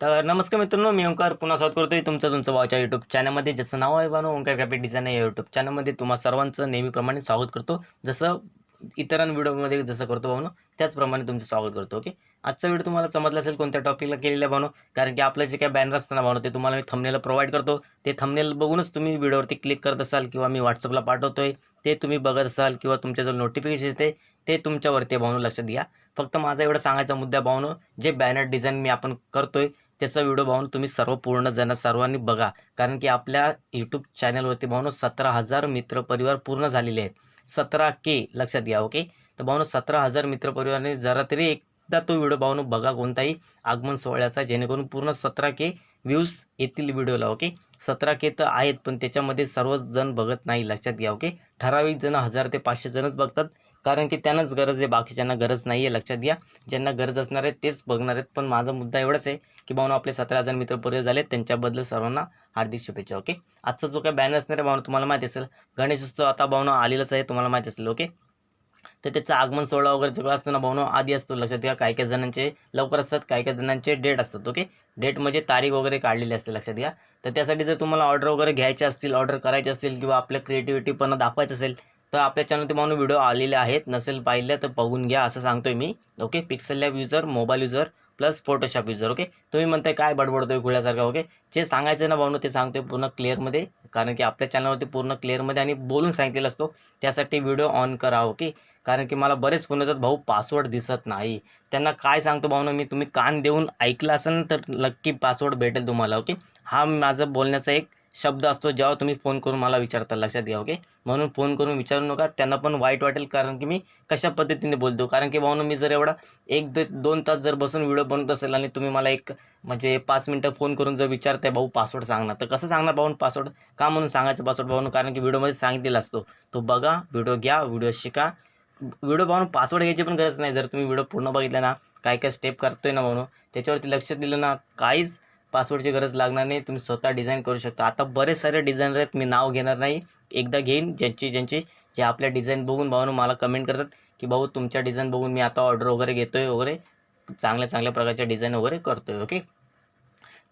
तर नमस्कार मित्रांनो मी ओंकार पुन्हा स्वागत करतोय तुमचं तुमचं वावच्या यूट्यूब चॅनलमध्ये ज्याचं नाव आहे बानो ओंकार ग्राफिक डिझाईन या यूट्यूब चॅनलमध्ये तुम्हा सर्वांचं नेहमीप्रमाणे स्वागत करतो. जसं इतरां व्हिडिओमध्ये जसं करतो भावनो त्याचप्रमाणे तुमचं स्वागत करतो ओके? आजचा व्हिडिओ तुम्हाला समजला असेल कोणत्या टॉपिकला केलेला भावनो कारण की आपलं जे काही बॅनर असतं ना भावनो ते तुम्हाला मी थमनेला प्रोव्हाइड करतो. ते थमनेल बघूनच तुम्ही व्हिडिओवरती क्लिक करत असाल किंवा मी व्हॉट्सअपला पाठवतोय ते तुम्ही बघत असाल किंवा तुमच्या जो नोटिफिकेशन येते ते तुमच्यावरती भावनो लक्षात घ्या. फक्त माझा एवढा सांगायचा मुद्दा भावनो जे बॅनर डिझाईन मी आपण करतोय त्याचा व्हिडिओ पाहून तुम्ही सर्व पूर्ण जण सर्वांनी बघा. कारण की आपल्या यूट्यूब चॅनलवरती भाऊन सतरा हजार मित्रपरिवार पूर्ण झालेले आहेत. सतरा के लक्षात घ्या ओके तर भाऊन सतरा हजार मित्रपरिवाराने जरा तरी एकदा तो व्हिडिओ भावनो बघा कोणताही आगमन सोहळ्याचा जेणेकरून पूर्ण सतरा के व्ह्यूज येतील व्हिडिओला ओके सतरा के तर आहेत पण त्याच्यामध्ये सर्वच जण बघत नाही लक्षात घ्या ओके ठराविक जण हजार ते पाचशे जणच बघतात. कारण की त्यांनाच गरज आहे बाकीच्यांना गरज नाही आहे लक्षात घ्या. ज्यांना गरज असणार आहे तेच बघणार आहेत. पण माझा मुद्दा एवढाच आहे की भावना आपले सतरा हजार मित्र परिवार झाले त्यांच्याबद्दल सर्वांना हार्दिक शुभेच्छा ओके? आजचा जो काही बॅनर असणार आहे भावना तुम्हाला माहिती असेल. गणेशोत्सव आता भावना आलेलाच आहे तुम्हाला माहिती असेल ओके? तर त्याचं आगमन सोहळा वगैरे सगळं असताना भावना आधी असतो लक्षात घ्या. काही काही जणांचे लवकर असतात काही काही जणांचे डेट असतात ओके? डेट म्हणजे तारीख वगैरे काढलेली असते लक्षात घ्या. तर त्यासाठी जर तुम्हाला ऑर्डर वगैरे घ्यायचे असतील ऑर्डर करायचे असतील किंवा आपल्या क्रिएटिव्हिटी पण दाखवायचं असेल तर आपल्या चॅनलवरती म्हणून व्हिडिओ आलेले आहेत. नसेल पाहिले तर बघून घ्या असं सांगतोय मी. Okay pixel lab user mobile user plus Photoshop user okay तुम्ही म्हणताय काय बडबडतोय खुळ्यासारखा ओके जे सांगायचं ना भाऊन ते सांगतोय पूर्ण क्लिअरमध्ये कारण की आपल्या चॅनलवरती पूर्ण क्लिअरमध्ये आणि बोलून सांगितलेलं असतो. त्यासाठी व्हिडिओ ऑन करा ओके कारण की मला बरेच फोन येतात भाऊ पासवर्ड दिसत नाही. त्यांना काय सांगतो भाऊ मी तुम्ही कान देऊन ऐकलं असेल तर नक्की पासवर्ड भेटेल तुम्हाला ओके हा माझं बोलण्याचा एक शब्द असतो जेव्हा तुम्ही फोन करून मला विचारता लक्षात घ्या ओके म्हणून फोन करून विचारू नका. त्यांना पण वाईट वाटेल कारण की मी कशा पद्धतीने बोलतो? कारण की भाऊ मी जर एवढा एक दो दोन तास जर बसून व्हिडिओ बनत असेल आणि तुम्ही मला एक म्हणजे पाच मिनटं फोन करून जर विचारताय भाऊ पासवर्ड सांगणार तर कसं सांगणार भाऊ पासवर्ड का म्हणून सांगायचं पासवर्ड भाऊ कारण की व्हिडिओमध्ये सांगितलेला असतो. तो बघा व्हिडिओ घ्या व्हिडिओ शिका. व्हिडिओ पाहून पासवर्ड घ्यायची पण गरज नाही. जर तुम्ही व्हिडिओ पूर्ण बघितला ना काय काय स्टेप करतोय ना म्हणून त्याच्यावरती लक्ष दिलं ना काहीच पासवर्डची गरज लागणार नाही. तुम्ही स्वतः डिझाईन करू शकता. आता बरेच सारे डिझायनर आहेत मी नाव घेणार नाही. एकदा घेईन ज्यांची ज्यांची जे आपल्या डिझाईन बघून भाऊन मला कमेंट करतात की भाऊ तुमच्या डिझाईन बघून मी आता ऑर्डर वगैरे घेतोय वगैरे. चांगल्या चांगल्या प्रकारच्या डिझाईन वगैरे करतोय ओके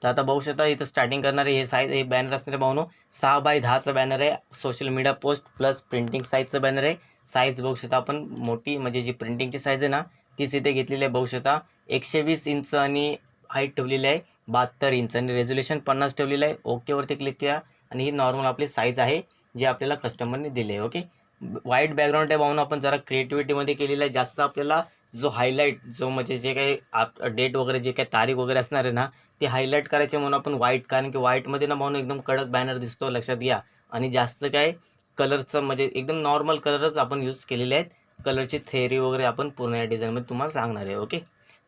तर आता बघू शकता इथं स्टार्टिंग करणारे हे साईज हे बॅनर असणारे भाऊनो सहा बाय दहाचं बॅनर आहे. Social media post plus printing साईजचं banner आहे. साईज बघू शकता आपण. मोठी म्हणजे जी प्रिंटिंगची साईज आहे ना तीच इथे घेतलेली आहे. बघू शकता. एकशे वीस इंच आणि हाईट ठेवलेली आहे. बहात्तर इंच. आणि रेझोल्युशन पन्नास ठेवलेलं आहे. ओकेवरती क्लिक करा. आणि ही नॉर्मल आपली साईज आहे जी आपल्याला कस्टमरने दिली आहे. ओके व्हाईट बॅकग्राऊंड आहे पाहून आपण जरा क्रिएटिव्हिटीमध्ये केलेलं आहे. जास्त आपल्याला जो हायलाईट जो म्हणजे जे काही आप डेट वगैरे जे काही तारीख वगैरे असणार आहे ना ते हायलाईट करायचे म्हणून आपण व्हाईट कारण की व्हाईटमध्ये ना म्हणून एकदम कडक बॅनर दिसतो लक्षात घ्या. आणि जास्त काय कलरचं म्हणजे एकदम नॉर्मल कलरच आपण यूज केलेले आहेत. कलरची थेअरी वगैरे आपण पूर्ण या डिझाईनमध्ये तुम्हाला सांगणार आहे. ओके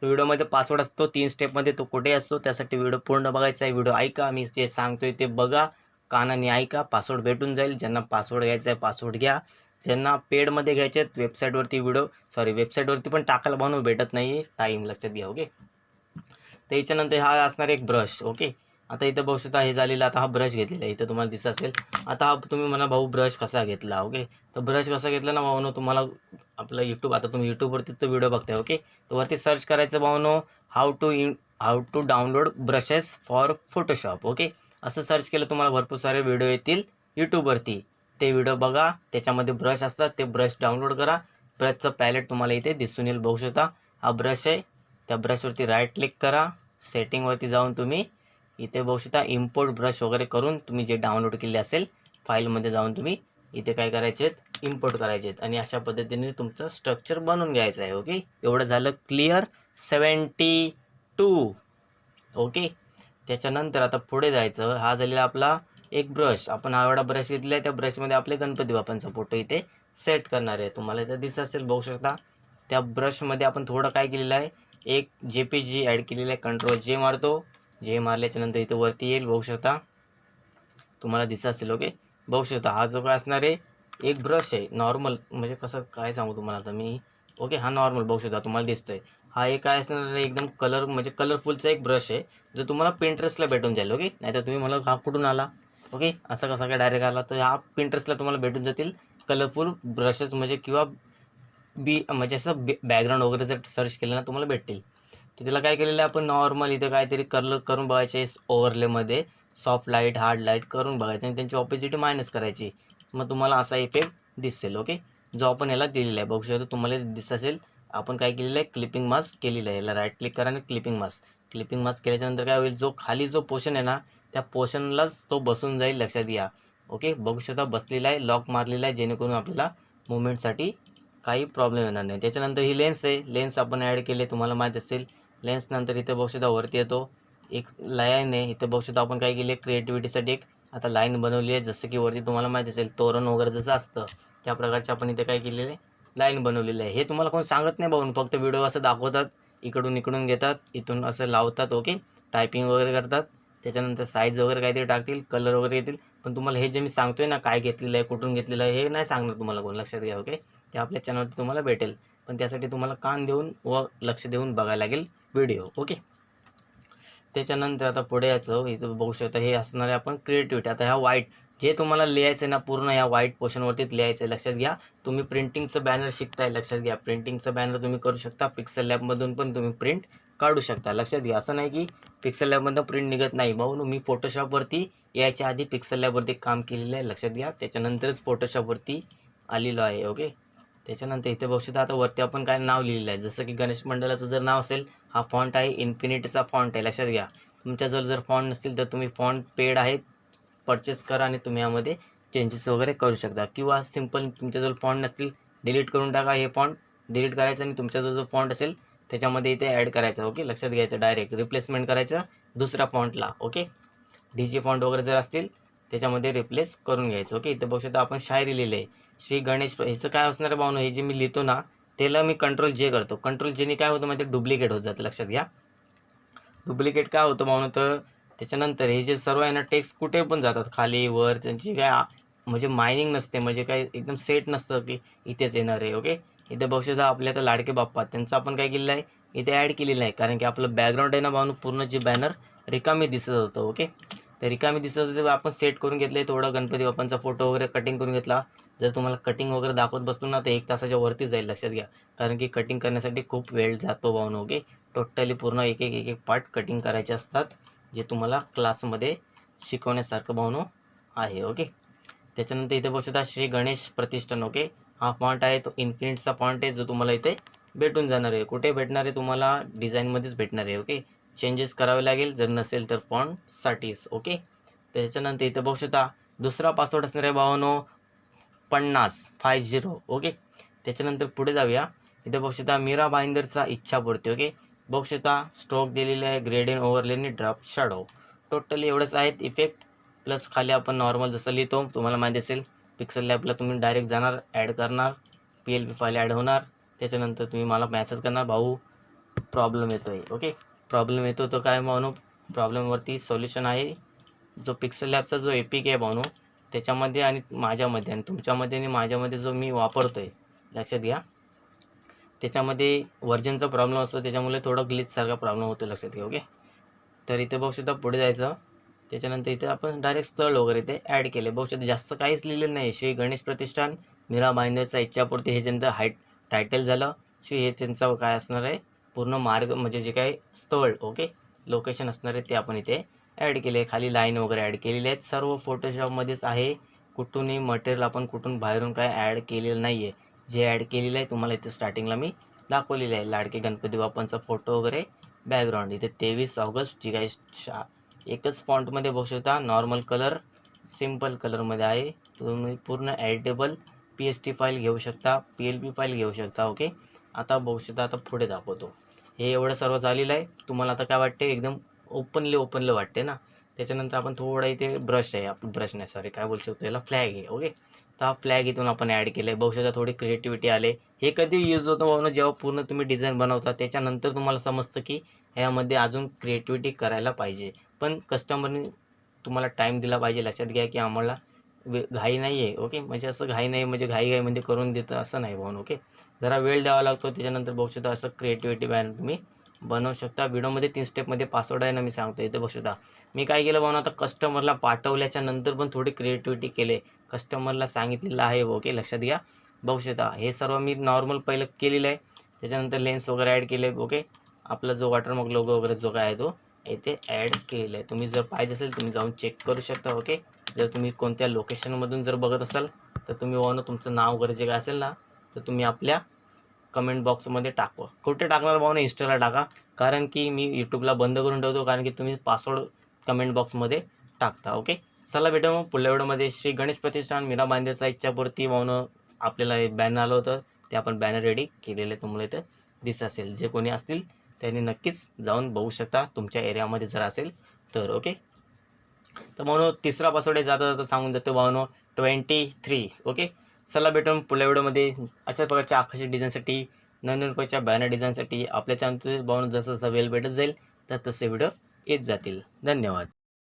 व्हिडिओमध्ये पासवर्ड असतो तीन स्टेपमध्ये तो कुठे असतो त्यासाठी व्हिडिओ पूर्ण बघायचा आहे. व्हिडिओ ऐका मी जे सांगतोय ते बघा. कानाने ऐका पासवर्ड भेटून जाईल. ज्यांना पासवर्ड घ्यायचा आहे पासवर्ड घ्या. ज्यांना पेडमध्ये घ्यायचे आहेत वेबसाईटवरती व्हिडिओ सॉरी वेबसाईटवरती पण टाकायला बनवू भेटत नाही टाईम लक्षात घ्या ओके त्याच्यानंतर हा असणार एक ब्रश ओके आता इथं बघू शकता हे झालेलं आता हा ब्रश घेतलेला आहे. इथं तुम्हाला दिसत असेल. आता हा तुम्ही म्हणा भाऊ ब्रश कसा घेतला ओके तर ब्रश कसा घेतला ना भाऊनो तुम्हाला आपलं यूट्यूब आता तुम्ही यूट्यूबवरती तर व्हिडिओ बघताय ओके तर वरती सर्च करायचं भाऊनो how to in how to download brushes for Photoshop okay असं सर्च केलं तुम्हाला भरपूर सारे व्हिडिओ येतील यूट्यूबवरती ते व्हिडिओ बघा त्याच्यामध्ये ब्रश असतात ते ब्रश डाउनलोड करा. ब्रशचं पॅलेट तुम्हाला इथे दिसून येईल बघू शकता. हा ब्रश आहे त्या ब्रशवरती राईट क्लिक करा. सेटिंगवरती जाऊन तुम्ही इथे बघू शकता इम्पोर्ट ब्रश वगैरे करून तुम्ही जे डाउनलोड केले असेल फाईलमध्ये जाऊन तुम्ही इथे काय करायचे आहेत इम्पोर्ट करायचे आहेत आणि अशा पद्धतीने तुमचं स्ट्रक्चर बनवून घ्यायचं आहे ओके एवढं झालं क्लिअर सेवन्टी टू ओके त्याच्यानंतर आता पुढे जायचं. हा झालेला आपला एक ब्रश आपण हा एवढा ब्रश घेतला आहे त्या ब्रशमध्ये आपले गणपती बाप्पांचा फोटो इथे सेट करणार आहे. तुम्हाला इथं दिसत असेल बघू शकता. त्या ब्रशमध्ये आपण थोडं काय केलेलं आहे एक जे पी जी ॲड केलेलं आहे कंट्रोल जे मारतो. जे मारल्याच्या नंतर इथे वरती येईल बघू शकता. तुम्हाला दिसत असेल ओके बघू शकता हा जो काय असणार आहे एक ब्रश आहे नॉर्मल म्हणजे कसं काय सांगू तुम्हाला आता मी? ओके हा नॉर्मल बघू शकता तुम्हाला दिसतोय. हा एक काय असणार आहे एकदम कलर म्हणजे कलरफुलचा एक ब्रश आहे जो तुम्हाला पिंटरेस्टला भेटून जाईल ओके नाहीतर तुम्ही मला हा कुठून आला? ओके असा कसा काय डायरेक्ट आला? तर हा पिंटरेस्टला तुम्हाला भेटून जातील कलरफुल ब्रशेस म्हणजे किंवा बी म्हणजे असं बॅकग्राऊंड वगैरे जर सर्च केलं ना तुम्हाला भेटतील. की त्याला काय केलेलं आहे आपण नॉर्मल इथं काहीतरी कलर करून बघायचे ओव्हरलेमध्ये सॉफ्ट लाइट हार्ड लाइट करून बघायचे आणि त्यांची ऑपॉझिटी मायनस करायची. मग तुम्हाला असा इफेक्ट दिसेल ओके जो आपण याला दिलेला आहे. बघू शकतो तुम्हाला दिसत असेल आपण काय केलेलं आहे क्लिपिंग मास्क केलेलं आहे. याला राईट क्लिक करा आणि क्लिपिंग मास्क क्लिपिंग मास्क केल्याच्यानंतर काय होईल जो खाली जो पोशन आहे ना त्या पोर्शनलाच तो बसून जाईल लक्षात घ्या. ओके बघू शकता बसलेला आहे लॉक मारलेला आहे जेणेकरून आपल्याला मुवमेंटसाठी काही प्रॉब्लेम येणार नाही. त्याच्यानंतर ही लेन्स आहे. लेन्स आपण ॲड केले तुम्हाला माहीत असेल. लेन्स नंतर इथे वरती येतो. एक लाईन आहे. इथं बघू आपण काय केले क्रिएटिव्हिटीसाठी एक आता लाईन बनवली आहे. जसं की वरती तुम्हाला माहीत असेल तोरण वगैरे जसं असतं त्या प्रकारचे आपण इथे काय केलेले? लाईन बनवलेली आहे. हे तुम्हाला कोण सांगत नाही बघून फक्त व्हिडिओ असं दाखवतात इकडून इकडून घेतात इथून असं लावतात ओके टायपिंग वगैरे करतात. त्याच्यानंतर साईज वगैरे काहीतरी टाकतील कलर वगैरे येतील. पण तुम्हाला हे जे मी सांगतोय ना काय घेतलेलं आहे कुठून घेतलेलं आहे हे नाही सांगणार तुम्हाला कोण. लक्षात घ्या ओके ते आपल्या चॅनलवरती तुम्हाला भेटेल. पण त्यासाठी तुम्हाला कान देऊन व लक्ष देऊन बघायला लागेल व्हिडिओ ओके त्याच्यानंतर आता पुढे यायचं इथं बघू शकता हे असणार आहे आपण क्रिएटिव्हिटी आता ह्या व्हाईट जे तुम्हाला लिहायचं आहे ना पूर्ण ह्या व्हाईट पोर्शनवरतीच लिहायचं आहे लक्षात घ्या. तुम्ही प्रिंटिंगचं बॅनर शिकताय लक्षात घ्या. प्रिंटिंगचं बॅनर तुम्ही करू शकता पिक्सल लॅबमधून पण तुम्ही प्रिंट काढू शकता लक्षात घ्या. असं नाही की पिक्सल लॅबमधून प्रिंट निघत नाही. भाऊ मी फोटोशॉपवरती यायच्या आधी पिक्सल लॅबवरती काम केलेलं आहे लक्षात घ्या. त्याच्यानंतरच फोटोशॉपवरती आलेलो आहे ओके त्याच्यानंतर इथे बघू शकता आता वरती आपण काय नाव लिहिलेलं आहे. जसं की गणेश मंडळाचं जर नाव असेल हा फॉन्ट आहे इन्फिनिटीचा फॉन्ट आहे. लक्षात घ्या. तुमच्याजवळ जर फॉन्ट नसतील तर तुम्ही फॉन्ट पेड आहे परचेस करा आणि तुम्ही यामध्ये चेंजेस वगैरे करू शकता. किंवा सिंपल तुमच्याजवळ फॉन्ट नसतील डिलीट करून टाका हे फॉन्ट डिलीट करायचं आणि तुमच्याजवळ जो फॉन्ट असेल त्याच्यामध्ये इथे ॲड करायचं ओके लक्षात घ्यायचं डायरेक्ट रिप्लेसमेंट करायचं दुसऱ्या फॉन्टला ओके डी जे फॉन्ट वगैरे जर असतील त्याच्यामध्ये रिप्लेस करून घ्यायचं. ओके इथे बघू शकता आपण शायरी लिहिली आहे श्री गणेश ह्याचं काय असणार आहे भावनो? हे जे मी लिहितो ना त्याला मी कंट्रोल जे करतो. कंट्रोल जेने काय होतं माहिती डुप्लिकेट होत जातं. लक्षात घ्या. डुप्लिकेट काय होतं भावनो? तर त्याच्यानंतर हे जे सर्व आहे ना टेक्स्ट कुठे पण जातात. खाली वर त्यांची काय म्हणजे मायनिंग नसते. म्हणजे काय एकदम सेट नसतं की इथेच येणार आहे. ओके इथे बघू शकता आपल्या आता लाडके बाप्पा त्यांचं आपण काय केलेलं आहे? इथे ॲड केलेलं आहे. कारण की आपलं बॅकग्राऊंड आहे ना भावनो? पूर्ण जे बॅनर रिकामी दिसत होतं. ओके तर रिकामी दिसत होते आपण सेट करून घेतले थोडं. गणपती बाप्पांचा फोटो वगैरे कटिंग करून घेतला. जर तुम्हाला कटिंग वगैरे दाखवत बसलो ना तर एक तासाच्या वरती जाईल लक्षात घ्या. कारण की कटिंग करण्यासाठी खूप वेळ जातो भाऊन ओके टोटली पूर्ण एक एक एक एक पार्ट कटिंग करायचे असतात जे तुम्हाला क्लासमध्ये शिकवण्यासारखं भावनो आहे ओके त्याच्यानंतर इथे बघू शकता श्री गणेश प्रतिष्ठान ओके हा फॉन्ट आहे तो इन्फिनिटचा फॉन्ट आहे जो तुम्हाला इथे भेटून जाणार आहे. कुठे भेटणार आहे? तुम्हाला डिझाईनमध्येच भेटणार आहे ओके चेंजेस करावे लागेल. जर नसेल तर फॉन्टसाठीच ओके त्याच्यानंतर इथं बघू शकता दुसरा पासवर्ड असणार आहे भावानो पन्नास फाय झिरो ओके त्याच्यानंतर पुढे जाऊया. इथं बघू शकता मीरा भाईंदरचा इच्छापूर्ती ओके बघू शकता स्ट्रोक दिलेले आहे ग्रेडियन ओव्हरलेने ड्रॉप शॅडो टोटली एवढंच आहेत इफेक्ट प्लस खाली आपण नॉर्मल जसं लिहितो तुम्हाला माहिती असेल पिक्सल लॅबला तुम्ही डायरेक्ट जाणार ॲड करणार P L P file add होणार. त्याच्यानंतर तुम्ही मला मॅसेज करणार भाऊ प्रॉब्लेम येतो आहे ओके प्रॉब्लेम येतो तो काय म्हणू प्रॉब्लेमवरती सोल्युशन आहे. जो पिक्सल लॅबचा जो एपिक आहे म्हणू त्याच्यामध्ये आणि माझ्यामध्ये आणि तुमच्यामध्ये आणि माझ्यामध्ये जो मी वापरतो आहे लक्षात घ्या. त्याच्यामध्ये व्हर्जनचा प्रॉब्लेम असतो त्याच्यामुळे थोडं ग्लिचसारखा प्रॉब्लेम होतो लक्षात घ्या ओके तर इथे बघू शकता पुढे जायचं. त्याच्यानंतर इथे आपण डायरेक्ट स्थळ वगैरे ते ॲड केले. बघू शकता जास्त काहीच लिहिलेलं नाही. श्री गणेश प्रतिष्ठान मीरा भाईंदरचा इच्छापूर्ती हे त्यांचं हाय टायटल झालं. श्री हे त्यांचं काय असणार आहे? पूर्ण मार्ग म्हणजे जे काही स्थळ ओके लोकेशन असणार आहे ते आपण इथे ॲड केले. खाली लाईन वगैरे ॲड केलेले आहेत. सर्व फोटोशॉपमध्येच आहे. कुठूनही मटेरियल आपण कुठून बाहेरून काय ॲड केलेलं नाही आहे जे ॲड केलेलं आहे तुम्हाला इथे स्टार्टिंगला मी दाखवलेलं आहे. लाडके गणपती बाप्पांचा फोटो वगैरे बॅकग्राऊंड इथे तेवीस ऑगस्ट जी काही शा एकच फॉन्टमध्ये बघू शकता. नॉर्मल कलर सिंपल कलरमध्ये आहे. तुम्ही पूर्ण editable P S T file घेऊ शकता. पी एल पी फाईल घेऊ शकता ओके आता बघू शकता आता पुढे दाखवतो. हे एवढं सर्व झालेलं आहे. तुम्हाला आता काय वाटते एकदम ओपनली ओपनली वाटते ना? त्याच्यानंतर आपण थोडा इथे ब्रश आहे. आपण ब्रश नाही सॉरी काय बोलू शकतो याला? फ्लॅग आहे ओके तर हा फ्लॅग इथून आपण ॲड केलं आहे बघू थोडी क्रिएटिव्हिटी आले. हे कधी यूज होतं भाऊ जेव्हा पूर्ण तुम्ही डिझाईन बनवता त्याच्यानंतर तुम्हाला समजतं की ह्यामध्ये अजून क्रिएटिव्हिटी करायला पाहिजे. पण कस्टमरने तुम्हाला टाईम दिला पाहिजे. लक्षात घ्या की आम्हाला घाई नाही आहे ओके म्हणजे असं घाई नाही म्हणजे घाई घाई म्हणजे करून देतं असं नाही भाऊन ओके जरा वेळ द्यावा लागतो त्याच्यानंतर बघू शकता असं क्रिएटिव्हिटी बॅनर तुम्ही बनवू शकता. व्हिडिओमध्ये तीन स्टेपमध्ये पासवर्ड आहे ना मी सांगतो इथे बघू शकता मी काय केलं भाऊ आता कस्टमरला पाठवल्याच्या नंतर पण थोडी क्रिएटिव्हिटी केले. कस्टमरला सांगितलेलं आहे ओके लक्षात घ्या. बघू शकता हे सर्व मी नॉर्मल पहिलं केलेलं आहे. त्याच्यानंतर लेन्स वगैरे ॲड केले ओके आपला जो वॉटरमार्क लोगो वगैरे जो काय आहे तो येथे ॲड केलेला आहे. तुम्ही जर पाहिजे असेल तुम्ही जाऊन चेक करू शकता ओके जर तुम्ही कोणत्या लोकेशनमधून जर बघत असाल तर तुम्ही भावनो तुमचं नाव वगैरे जे काय असेल ना तर तुम्ही आपल्या कमेंट बॉक्समध्ये टाकवा. कुठे टाकणार भाऊ ना इंस्टाला टाका. कारण की मी यूट्यूबला बंद करून ठेवतो कारण की तुम्ही पासवर्ड कमेंट बॉक्समध्ये टाकता ओके चला भेटू मग पुढल्या व्हिडिओमध्ये श्री गणेश प्रतिष्ठान मीरा बांधेचा इच्छापूर्ती भावनं आपल्याला बॅनर आलं होतं. ते आपण बॅनर रेडी केलेले तुम्हाला इथं दिस असेल. जे कोणी असतील त्यांनी नक्कीच जाऊन बघू शकता. तुमच्या एरियामध्ये जर असेल तर ओके तर म्हणून तिसरा पासवर्ड जाता जाता सांगून जातो भावनो. ट्वेंटी थ्री ओके चला भेटून पुढल्या व्हिडिओमध्ये. अशा प्रकारच्या आकाशी डिझाईनसाठी नवीन प्रकारच्या बॅनर डिझाईनसाठी आपल्या चॅनल भावनो जसं जसं वेळ भेटत जाईल तर तसे व्हिडिओ येत जातील. धन्यवाद.